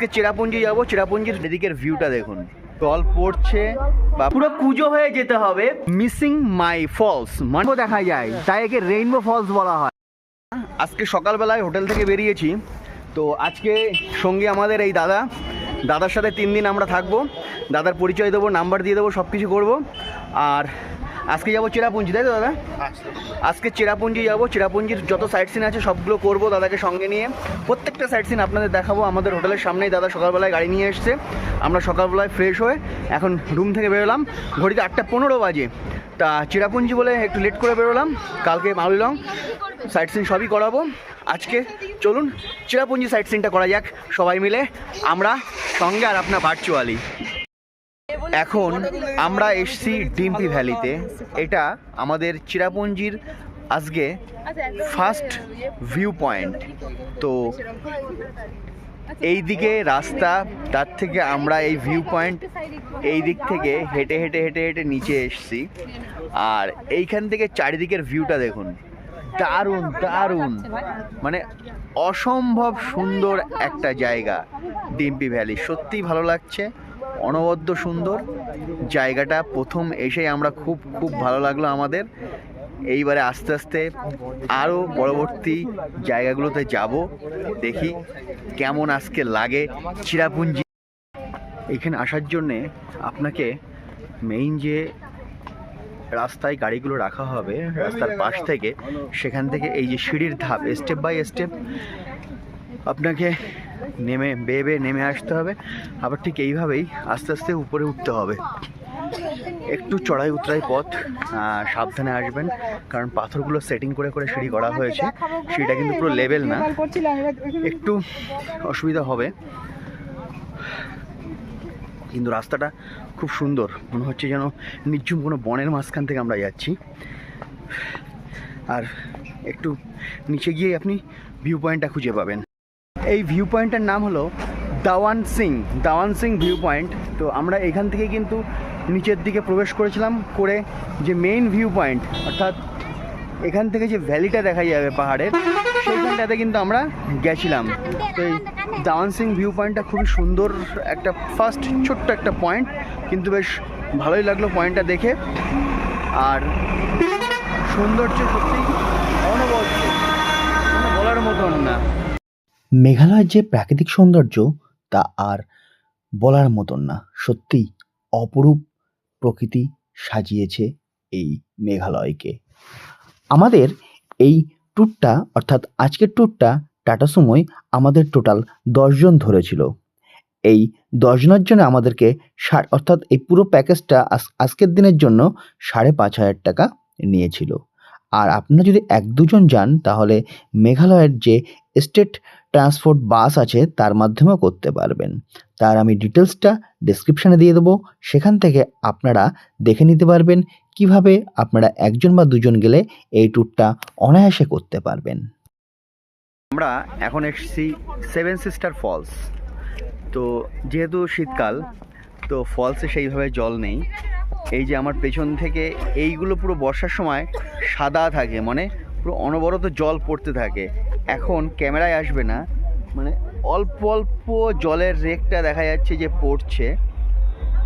চেরাপুঞ্জি যাব। চেরাপুঞ্জির এদিকের ভিউটা দেখুন। জল পড়ছে বা পুরো পুজো হয়ে যেতে হবে। মিসিং মাই ফলস মানে দেখা যায়। তাই একে রেইনবো ফলস বলা হয়। আজকে সকালবেলায় হোটেল থেকে বেরিয়েছি। তো আজকে সঙ্গে আমাদের এই দাদা। দাদার সাথে তিন দিন আমরা থাকব। দাদার পরিচয় দেবো, নাম্বার দিয়ে দেবো সব কিছু করব। আর আজকে যাব চেরাপুঞ্জি, তাই তো দাদা? আজকে চেরাপুঞ্জি যাব। চেরাপুঞ্জির যত সাইট সিন আছে সবগুলো করব দাদাকে সঙ্গে নিয়ে। প্রত্যেকটা সাইট সিন আপনাদের দেখাবো। আমাদের হোটেলের সামনেই দাদা সকালবেলায় গাড়ি নিয়ে এসছে। আমরা সকালবেলায় ফ্রেশ হয়ে এখন রুম থেকে বেরোলাম। ঘড়িতে আটটা পনেরো বাজে। তা চেরাপুঞ্জি বলে একটু লেট করে বেরোলাম। কালকে মাউলিলং সাইট সিন সবই করাবো। আজকে চলুন চেরাপুঞ্জি সাইট সিনটা করা যাক সবাই মিলে। আমরা সঙ্গে আর আপনার ভার্চুয়ালি এখন আমরা এসছি ডিম্পি ভ্যালিতে। এটা আমাদের চিরাপুঞ্জির আজকে ফার্স্ট ভিউ পয়েন্ট তো এই দিকে রাস্তা, তার থেকে আমরা এই ভিউ পয়েন্ট এই দিক থেকে হেঁটে হেঁটে হেঁটে হেঁটে নিচে এসছি। আর এইখান থেকে চারিদিকের ভিউটা দেখুন। দারুণ দারুণ। মানে অসম্ভব সুন্দর একটা জায়গা ডিম্পি ভ্যালি। সত্যিই ভালো লাগছে। অনবদ্য সুন্দর। জায়গাটা প্রথম এসেই আমরা খুব খুব ভালো লাগল আমাদের। এইবারে আস্তে আস্তে আরও পরবর্তী জায়গাগুলোতে যাব। দেখি কেমন আজকে লাগে চিরাপুঞ্জি। এখানে আসার জন্যে আপনাকে মেইন যে রাস্তায় গাড়িগুলো রাখা হবে, রাস্তার পাশ থেকে, সেখান থেকে এই যে সিঁড়ির ধাপ স্টেপ বাই স্টেপ আপনাকে নেমে, বেয়ে বেয়ে নেমে আসতে হবে। আবার ঠিক এইভাবেই আস্তে আস্তে উপরে উঠতে হবে। একটু চড়াই উতরাই পথ সাবধানে আসবেন। কারণ পাথরগুলো সেটিং করে করে সিঁড়ি করা হয়েছে। সিঁড়িটা কিন্তু পুরো লেভেল না। একটু অসুবিধা হবে। কিন্তু রাস্তাটা খুব সুন্দর। মনে হচ্ছে যেন নির্ঝুম কোনো বনের মাঝখান থেকে আমরা যাচ্ছি। আর একটু নিচে গিয়ে আপনি ভিউ পয়েন্টটা খুঁজে পাবেন। এই ভিউ পয়েন্টের নাম হলো দাওয়ান সিং দাওয়ান সিং ভিউ পয়েন্ট তো আমরা এখান থেকে কিন্তু নিচের দিকে প্রবেশ করেছিলাম করে যে মেইন ভিউ পয়েন্ট অর্থাৎ এখান থেকে যে ভ্যালিটা দেখা যাবে পাহাড়ের, সেইখানটাতে কিন্তু আমরা গেছিলাম। তো এই দাওয়ান সিং ভিউ পয়েন্টটা খুবই সুন্দর একটা ফার্স্ট ছোট্ট একটা পয়েন্ট কিন্তু বেশ ভালোই লাগল পয়েন্টটা দেখে। আর সৌন্দর্য সত্যি অনবদ্য বলার মতন না। মেঘালয়ের যে প্রাকৃতিক সৌন্দর্য, তা আর বলার মতন না। সত্যিই অপরূপ প্রকৃতি সাজিয়েছে এই মেঘালয়কে। আমাদের এই ট্যুরটা, অর্থাৎ আজকের ট্যুরটা টাটা সুমোয় আমাদের টোটাল দশজন ধরেছিল। এই দশজনের জন্য আমাদেরকে অর্থাৎ এই পুরো প্যাকেজটা আজ- আজকের দিনের জন্য সাড়ে পাঁচ হাজার টাকা নিয়েছিল। আর আপনারা যদি এক দুজন যান, তাহলে মেঘালয়ের যে স্টেট ট্রান্সপোর্ট বাস আছে, তার মাধ্যমেও করতে পারবেন। তার আমি ডিটেলসটা ডেসক্রিপশানে দিয়ে দেবো। সেখান থেকে আপনারা দেখে নিতে পারবেন কীভাবে আপনারা একজন বা দুজন গেলে এই ট্যুরটা অনায়াসে করতে পারবেন। আমরা এখন এসেছি সেভেন সিস্টার ফলস। তো যেহেতু শীতকাল, তো ফলসে সেইভাবে জল নেই। এই যে আমার পেছন থেকে এইগুলো পুরো বর্ষার সময় সাদা থাকে মানে পুরো অনবরত জল পড়তে থাকে। এখন ক্যামেরায় আসবে না। মানে অল্প অল্প জলের রেকটা দেখা যাচ্ছে যে পড়ছে।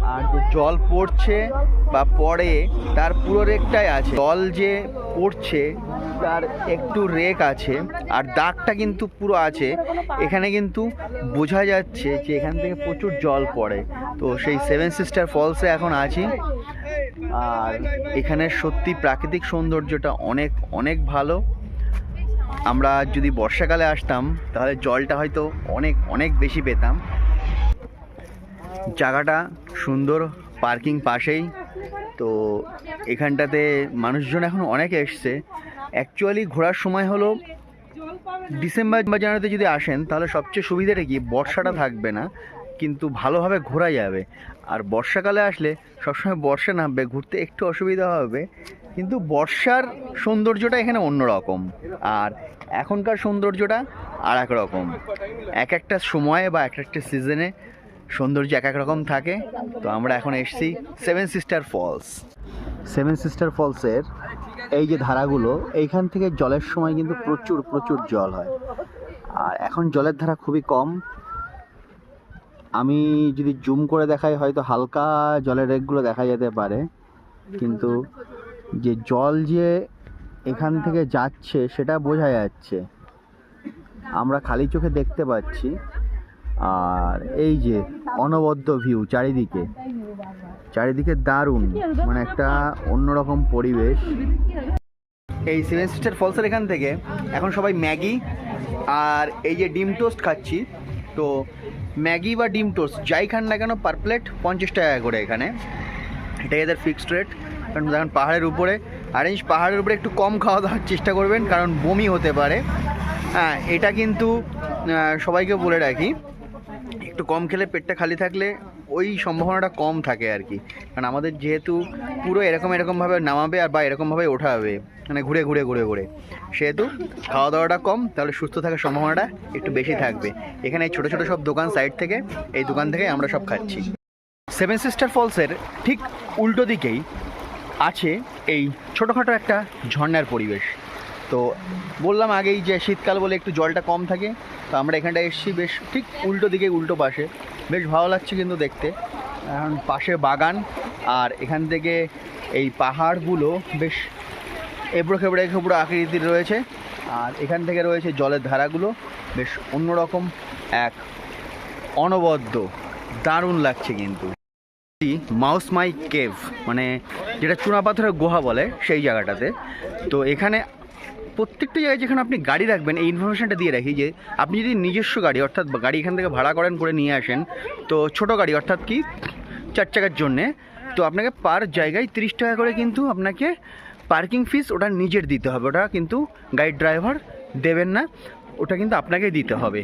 আর যে জল পড়ছে বা পড়ে, তার পুরো রেকটাই আছে। জল যে পড়ছে, তার একটু রেক আছে। আর দাগটা কিন্তু পুরো আছে। এখানে কিন্তু বোঝা যাচ্ছে যে এখান থেকে প্রচুর জল পড়ে। তো সেই সেভেন সিস্টার ফলসে এখন আছি। আর এখানে সত্যি প্রাকৃতিক সৌন্দর্যটা অনেক অনেক ভালো। আমরা যদি বর্ষাকালে আসতাম, তাহলে জলটা হয়তো অনেক অনেক বেশি পেতাম। জায়গাটা সুন্দর, পার্কিং পাশেই। তো এখানটাতে মানুষজন এখন অনেক এসছে। অ্যাকচুয়ালি ঘোরার সময় হলো ডিসেম্বর বা জানুয়ারিতে যদি আসেন, তাহলে সবচেয়ে সুবিধাটা কি? বর্ষাটা থাকবে না। কিন্তু ভালোভাবে ঘোরা যাবে। আর বর্ষাকালে আসলে সবসময় বর্ষা নামবে, ঘুরতে একটু অসুবিধা হবে। কিন্তু বর্ষার সৌন্দর্যটা এখানে অন্যরকম। আর এখনকার সৌন্দর্যটা আর এক রকম। এক একটা সময়ে বা এক একটা সিজনে সৌন্দর্য এক এক রকম থাকে। তো আমরা এখন এসেছি seven sister falls seven sister ফলসের এই যে ধারাগুলো, এইখান থেকে জলের সময় কিন্তু প্রচুর প্রচুর জল হয়। আর এখন জলের ধারা খুবই কম। আমি যদি জুম করে দেখাই, হয়তো হালকা জলের রেকগুলো দেখা যেতে পারে। কিন্তু যে জল যে এখান থেকে যাচ্ছে, সেটা বোঝা যাচ্ছে। আমরা খালি চোখে দেখতে পাচ্ছি। আর এই যে অনবদ্য ভিউ চারিদিকে। চারিদিকে দারুণ মানে একটা অন্যরকম পরিবেশ। এই সেভেন সিস্টার ফলসের এখান থেকে এখন সবাই ম্যাগি আর এই যে ডিম টোস্ট খাচ্ছি। তো ম্যাগি বা ডিম টোস্ট, যাই খান না কেন পার প্লেট পঞ্চাশ টাকা করে এখানে। এটাই এদের ফিক্সড রেট কারণ দেখেন, পাহাড়ের উপরে অরেঞ্জ পাহাড়ের উপরে একটু কম খাওয়া দাওয়ার চেষ্টা করবেন, কারণ বমি হতে পারে। হ্যাঁ এটা কিন্তু সবাইকে বলে রাখি, একটু কম খেলে পেটটা খালি থাকলে ওই সম্ভাবনাটা কম থাকে আর কি। কারণ আমাদের যেহেতু পুরো এরকম এরকমভাবে নামাবে আর বা এরকমভাবে ওঠাবে মানে ঘুরে ঘুরে ঘুরে ঘুরে। সেহেতু খাওয়া দাওয়াটা কম, তাহলে সুস্থ থাকার সম্ভাবনাটা একটু বেশি থাকবে। এখানে ছোটো ছোটো সব দোকান সাইড থেকে, এই দোকান থেকে আমরা সব খাচ্ছি। সেভেন সিস্টার ফলসের ঠিক উল্টো দিকেই আছে এই ছোটোখাটো একটা ঝর্ণার পরিবেশ। তো বললাম আগেই যে শীতকাল বলে একটু জলটা কম থাকে, তো আমরা এখানটায় এসেছি, বেশ ঠিক উল্টো দিকে, উল্টো পাশে। বেশ ভালো লাগছে কিন্তু দেখতে। এখন পাশে বাগান, আর এখান থেকে এই পাহাড়গুলো বেশ এবড়ো খেবড়ে খেবড়ো আকৃতির রয়েছে, আর এখান থেকে রয়েছে জলের ধারাগুলো, বেশ অন্যরকম এক অনবদ্য, দারুণ লাগছে কিন্তু। মাউস মাই কেভ মানে যেটা চুনাপাথরের গুহা বলে সেই জায়গাটাতে। তো এখানে প্রত্যেকটা জায়গায় যেখানে আপনি গাড়ি রাখবেন, এই ইনফরমেশনটা দিয়ে রাখি যে, আপনি যদি নিজস্ব গাড়ি, অর্থাৎ গাড়ি এখান থেকে ভাড়া করেন করে নিয়ে আসেন, তো ছোট গাড়ি, অর্থাৎ কি চার চাকার জন্যে, তো আপনাকে পার জায়গায় তিরিশ টাকা করে কিন্তু আপনাকে পার্কিং ফিস ওটা নিজের দিতে হবে। ওটা কিন্তু গাড়ির ড্রাইভার দেবেন না, ওটা কিন্তু আপনাকে দিতে হবে।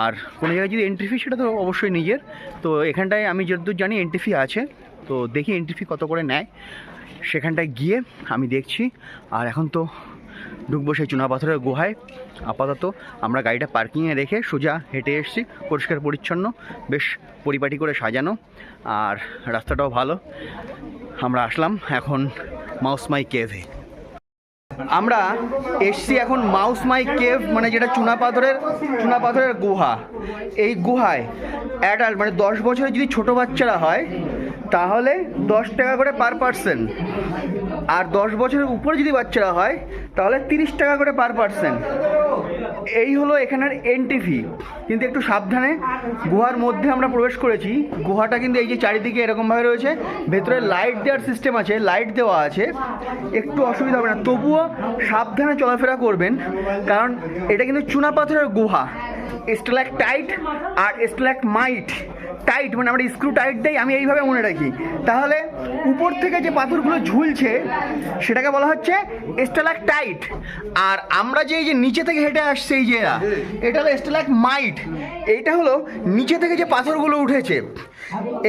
আর কোনো জায়গায় যদি এন্ট্রি ফি সেটা তো অবশ্যই নিজের। তো এখানটায় আমি যতদূর জানি এন্ট্রি ফি আছে, তো দেখি এন্ট্রি ফি কত করে নেয়। সেখানটায় গিয়ে আমি দেখছি, আর এখন তো ঢুকবো সেই চুনাপাথরের গুহায়। আপাতত আমরা গাড়িটা পার্কিংয়ে রেখে সোজা হেঁটে এসেছি, পরিষ্কার পরিচ্ছন্ন, বেশ পরিপাটি করে সাজানো, আর রাস্তাটাও ভালো। আমরা আসলাম এখন মাউস মাই কেভে আমরা এসছি এখন মাউস মাই কেভ মানে যেটা চুনা পাথরের চুনা পাথরের গুহা। এই গুহায় অ্যাডাল্ট মানে দশ বছরের যদি ছোট বাচ্চারা হয় তাহলে দশ টাকা করে পার পার্সন আর দশ বছরের উপরে যদি বাচ্চারা হয়, তাহলে তিরিশ টাকা করে পার পার্সন এই হলো এখানের এন্ট্রি ফি কিন্তু একটু সাবধানে, গুহার মধ্যে আমরা প্রবেশ করেছি। গুহাটা কিন্তু এই যে চারিদিকে এরকমভাবে রয়েছে। ভেতরে লাইট দেওয়ার সিস্টেম আছে লাইট দেওয়া আছে। একটু অসুবিধা হবে না। তবুও সাবধানে চলাফেরা করবেন। কারণ এটা কিন্তু চুনা পাথরের গুহা। স্ট্যালাক টাইট আর স্ট্যালাক মাইট টাইট মানে আমরা স্ক্রু টাইট দেই আমি এইভাবে মনে রাখি। তাহলে উপর থেকে যে পাথরগুলো ঝুলছে, সেটাকে বলা হচ্ছে স্টেলাক টাইট আর আমরা যে এই যে নিচে থেকে হেঁটে আসছে এই যে এটা হলো স্টেলাক মাইট এইটা হলো নিচে থেকে যে পাথরগুলো উঠেছে।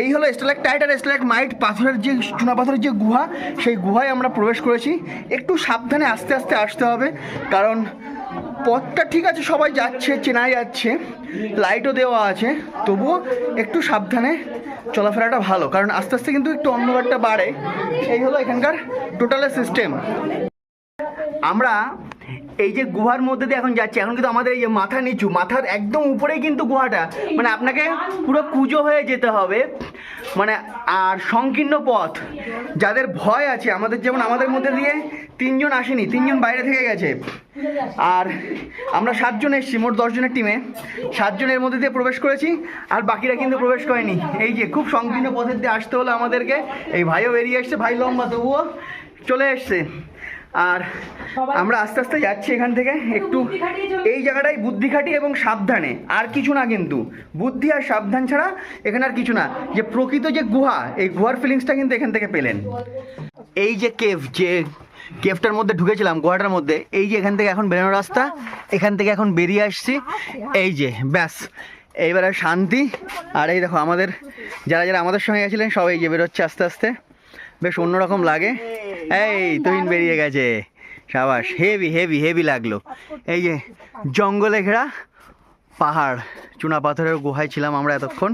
এই হলো স্টেলাক টাইট আর স্টেলাক মাইট পাথরের যে চুনা পাথরের যে গুহা, সেই গুহায় আমরা প্রবেশ করেছি। একটু সাবধানে আস্তে আস্তে আসতে হবে, কারণ পথটা ঠিক আছে, সবাই যাচ্ছে চেনা যাচ্ছে লাইটও দেওয়া আছে, তবুও একটু সাবধানে চলাফেরাটা ভালো, কারণ আস্তে আস্তে কিন্তু একটু অন্ধকারটা বাড়ে। এই হলো এখানকার টোটালের সিস্টেম আমরা এই যে গুহার মধ্যে দিয়ে এখন যাচ্ছি, এখন কিন্তু আমাদের এই যে মাথা নিচু, মাথার একদম উপরেই কিন্তু গুহাটা। মানে আপনাকে পুরো কুজো হয়ে যেতে হবে। মানে আর সংকীর্ণ পথ। যাদের ভয় আছে, আমাদের যেমন আমাদের মধ্যে দিয়ে তিনজন আসেনি, তিনজন বাইরে থেকে গেছে। আর আমরা সাতজন এসেছি, মোট দশজনের টিমে সাতজনের মধ্যে দিয়ে প্রবেশ করেছি, আর বাকিরা কিন্তু প্রবেশ করেনি। এই যে খুব সংকীর্ণ পথের দিয়ে আসতে হলো আমাদেরকে। এই ভাইও বেরিয়ে এসছে, ভাই লম্বা তবুও চলে এসছে। আর আমরা আস্তে আস্তে যাচ্ছি এখান থেকে একটু এই জায়গাটাই বুদ্ধি খাটি এবং সাবধানে আর কিছু না কিন্তু। বুদ্ধি আর সাবধান ছাড়া এখানে আর কিছু না। যে প্রকৃত যে গুহা এই গুহার ফিলিংসটা কিন্তু এখান থেকে পেলেন। এই যে কেভ যে কেভটার মধ্যে ঢুকেছিলাম গুহাটার মধ্যে এই যে এখান থেকে এখন বেরোনোর রাস্তা এখান থেকে এখন বেরিয়ে আসছি। এই যে ব্যাস। এইবারে শান্তি। আর এই দেখো আমাদের যারা যারা আমাদের সঙ্গে গেছিলেন সবাই যে বেরোচ্ছে আস্তে আস্তে। বেশ অন্যরকম লাগে। এই তুহিন বেরিয়ে গেছে। সাবাস হেভি হেভি হেভি লাগল। এই যে জঙ্গলে ঘেরা পাহাড় চুনা পাথরের গুহায় ছিলাম আমরা এতক্ষণ।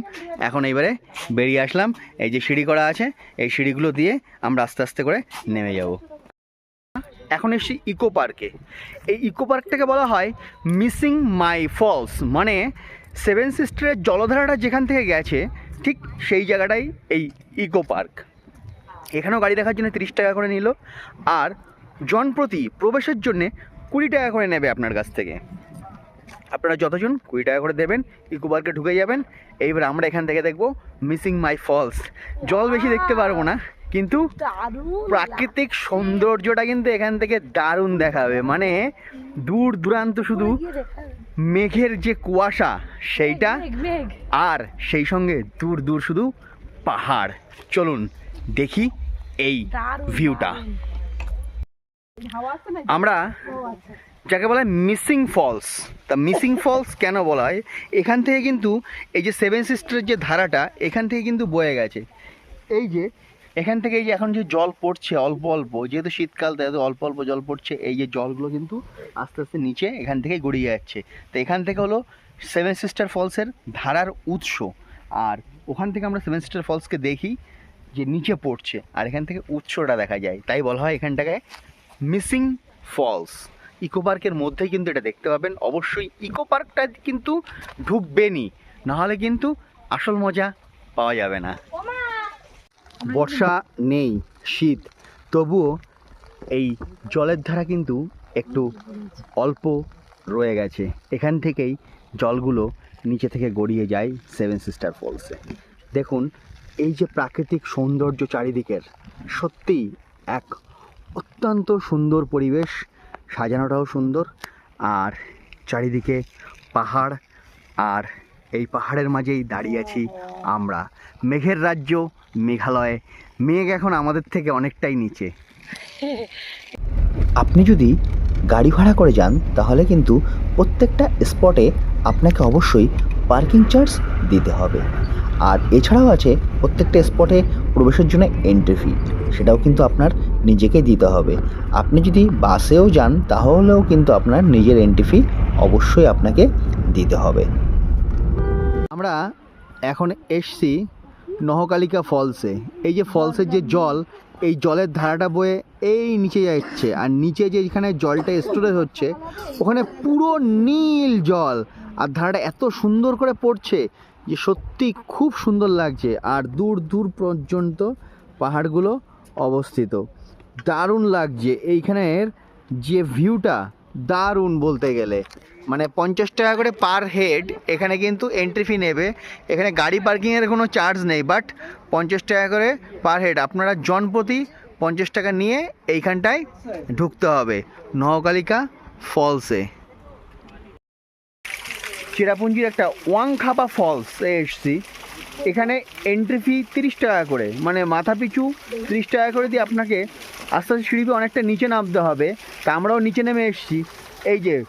এখন এইবারে বেরিয়ে আসলাম। এই যে সিঁড়ি করা আছে এই সিঁড়িগুলো দিয়ে আমরা আস্তে আস্তে করে নেমে যাব। এখন এসছি ইকো পার্কে। এই ইকো পার্কটাকে বলা হয় মিসিং মাই ফলস মানে সেভেন সিস্টারের জলধারাটা যেখান থেকে গেছে ঠিক সেই জায়গাটাই এই ইকো পার্ক। এখানেও গাড়ি দেখার জন্য তিরিশ টাকা করে নিল। আর জনপ্রতি প্রবেশের জন্যে কুড়ি টাকা করে নেবে আপনার কাছ থেকে। আপনারা যতজন কুড়ি টাকা করে দেবেন ইকো পার্কে ঢুকে যাবেন। এইবার আমরা এখান থেকে দেখব মিসিং মাই ফলস। জল বেশি দেখতে পারব না কিন্তু প্রাকৃতিক সৌন্দর্যটা কিন্তু এখান থেকে দারুণ দেখাবে। মানে দূর দূরান্ত শুধু মেঘের যে কুয়াশা সেইটা আর সেই সঙ্গে দূর দূর শুধু পাহাড়। চলুন দেখি এই ভিউটা আমরা যাকে বলা হয় মিসিং ফলস তা মিসিং ফলস কেন বলা হয়? এখান থেকে কিন্তু এই যে সেভেন সিস্টারের যে ধারাটা এখান থেকে কিন্তু বয়ে গেছে। এই যে এখান থেকে এই যে এখন যে জল পড়ছে অল্প অল্প যেহেতু শীতকাল তাই অল্প অল্প জল পড়ছে এই যে জলগুলো কিন্তু আস্তে আস্তে নিচে এখান থেকে গড়িয়ে যাচ্ছে। তো এখান থেকে হলো সেভেন সিস্টার ফলসের ধারার উৎস। আর ওখান থেকে আমরা সেভেন সিস্টার ফলসকে দেখি। যে নিচে পড়ছে আর এখান থেকে উৎসটা দেখা যায়। তাই বলা হয় এখানটাকে মিসিং ফলস ইকো পার্কের মধ্যেই কিন্তু এটা দেখতে পাবেন। অবশ্যই ইকো পার্কটা কিন্তু ঢুকবেনই নাহলে কিন্তু আসল মজা পাওয়া যাবে না। বর্ষা নেই শীত তবুও এই জলের ধারা কিন্তু একটু অল্প রয়ে গেছে। এখান থেকেই জলগুলো নিচে থেকে গড়িয়ে যায় সেভেন সিস্টার ফলসে দেখুন এই যে প্রাকৃতিক সৌন্দর্য চারিদিকের, সত্যিই এক অত্যন্ত সুন্দর পরিবেশ। সাজানোটাও সুন্দর। আর চারিদিকে পাহাড়, আর এই পাহাড়ের মাঝেই দাঁড়িয়ে আছি আমরা। মেঘের রাজ্য, মেঘালয়ে। মেঘ এখন আমাদের থেকে অনেকটাই নিচে। আপনি যদি গাড়ি ভাড়া করে যান, তাহলে কিন্তু প্রত্যেকটা স্পটে আপনাকে অবশ্যই পার্কিং চার্জ দিতে হবে। আর এছাড়াও আছে প্রত্যেকটা স্পটে প্রবেশের জন্য এন্ট্রি ফি সেটাও কিন্তু আপনার নিজেকে দিতে হবে। আপনি যদি বাসেও যান, তাহলেও কিন্তু আপনার নিজের এন্ট্রি ফি অবশ্যই আপনাকে দিতে হবে। আমরা এখন এসছি নহকালিকা ফলসে। এই যে ফলসের যে জল, এই জলের ধারাটা বয়ে এই নিচে যাচ্ছে আর নিচে যে এখানে জলটা স্টোরেজ হচ্ছে, ওখানে পুরো নীল জল। আর ধারাটা এত সুন্দর করে পড়ছে যে সত্যি খুব সুন্দর লাগছে। আর দূর দূর পর্যন্ত পাহাড়গুলো অবস্থিত। দারুণ লাগছে। এইখানের যে ভিউটা দারুণ বলতে গেলে। মানে পঞ্চাশ টাকা করে পার হেড এখানে কিন্তু এন্ট্রি ফি নেবে। এখানে গাড়ি পার্কিংয়ের কোনো চার্জ নেই বাট পঞ্চাশ টাকা করে পার হেড আপনারা জনপ্রতি পঞ্চাশ টাকা নিয়ে এইখানটায় ঢুকতে হবে। নহকালিকা ফলসে চেরাপুঞ্জির একটা ওয়াংখাপা ফলস এ এসছি। এখানে এন্ট্রি ফি তিরিশ টাকা করে। মানে মাথা পিছু তিরিশ টাকা করে দিয়ে আপনাকে আস্তে আস্তে সিঁড়ি অনেকটা নিচে নামতে হবে। তা আমরাও নিচে নেমে এসেছি। এই যে,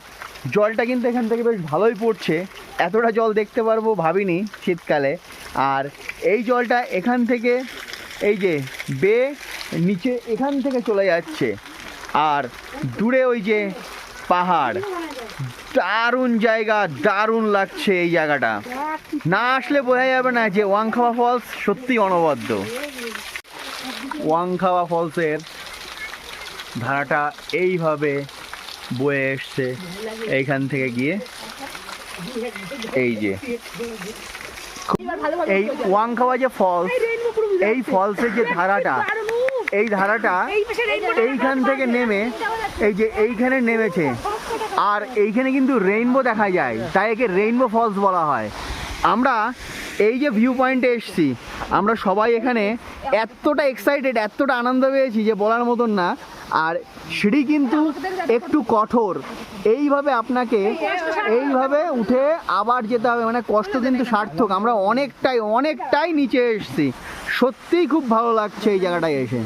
জলটা কিন্তু এখান থেকে বেশ ভালোই পড়ছে। এতটা জল দেখতে পারব ভাবিনি শীতকালে। আর এই জলটা এখান থেকে, এই যে, বে নিচে এখান থেকে চলে যাচ্ছে। আর দূরে ওই যে পাহাড় দারুণ জায়গা, দারুণ লাগছে এই জায়গাটা। না আসলে বোঝা যাবে না যে ওয়াংখাওয়া ফলস সত্যি অনবদ্য। ওয়াংখাওয়া ফলসের ধারাটা এইভাবে বয়ে এসছে এইখান থেকে গিয়ে। এই যে। এই ওয়াংখাওয়া যে ফলস, এই ফলসের যে ধারাটা, এই ধারাটা এইখান থেকে নেমে, এই যে এইখানে নেমেছে আর এইখানে কিন্তু রেইনবো দেখা যায়। তাই একে রেইনবো ফলস বলা হয়। আমরা এই যে ভিউ পয়েন্টে এসছি, আমরা সবাই এখানে এতটা এক্সাইটেড এতটা আনন্দ পেয়েছি যে বলার মতন না। আর সিঁড়ি কিন্তু একটু কঠোর। এইভাবে আপনাকে এইভাবে উঠে আবার যেতে হবে। মানে কষ্ট কিন্তু সার্থক। আমরা অনেকটাই অনেকটাই নিচে এসছি। সত্যিই খুব ভালো লাগছে এই জায়গাটায় এসে।